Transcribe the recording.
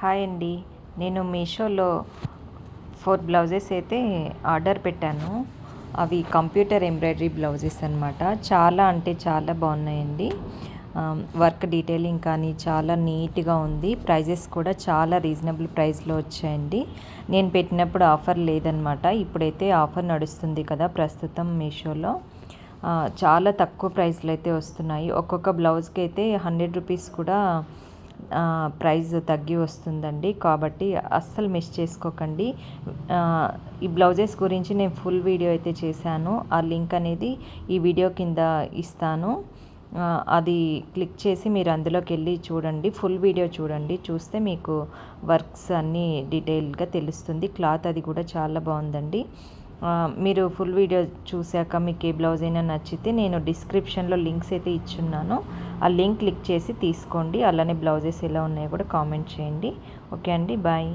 Hi అండి. నేను మీషోలో ఫోర్ బ్లౌజెస్ అయితే ఆర్డర్ పెట్టాను. అవి కంప్యూటర్ ఎంబ్రాయిడరీ బ్లౌజెస్ అనమాట చాలా అంటే చాలా బాగున్నాయండి. వర్క్ డీటెయిలింగ్ కానీ చాలా నీట్గా ఉంది. ప్రైజెస్ కూడా చాలా రీజనబుల్ ప్రైస్లో వచ్చాయండి. నేను పెట్టినప్పుడు ఆఫర్ లేదనమాట ఇప్పుడైతే ఆఫర్ నడుస్తుంది కదా ప్రస్తుతం మీషోలో. చాలా తక్కువ ప్రైస్లో అయితే వస్తున్నాయి. ఒక్కొక్క బ్లౌజ్కి అయితే హండ్రెడ్ రూపీస్ కూడా ప్రైస్ తగ్గి వస్తుందండి. కాబట్టి అస్సలు మిస్ చేసుకోకండి. ఈ బ్లౌజెస్ గురించి నేను ఫుల్ వీడియో అయితే చేశాను. ఆ లింక్ అనేది ఈ వీడియో కింద ఇస్తాను. అది క్లిక్ చేసి మీరు అందులోకి వెళ్ళి చూడండి. ఫుల్ వీడియో చూడండి. చూస్తే మీకు వర్క్స్ అన్నీ డీటెయిల్గా తెలుస్తుంది. క్లాత్ అది కూడా చాలా బాగుందండి. మీరు ఫుల్ వీడియో చూశాక మీకు ఏ బ్లౌజ్ అయినా నచ్చితే నేను డిస్క్రిప్షన్లో లింక్స్ అయితే ఇచ్చున్నాను. ఆ లింక్ క్లిక్ చేసి తీసుకోండి. అలానే బ్లౌజెస్ ఎలా ఉన్నాయో కూడా కామెంట్ చేయండి. ఓకే అండి బాయ్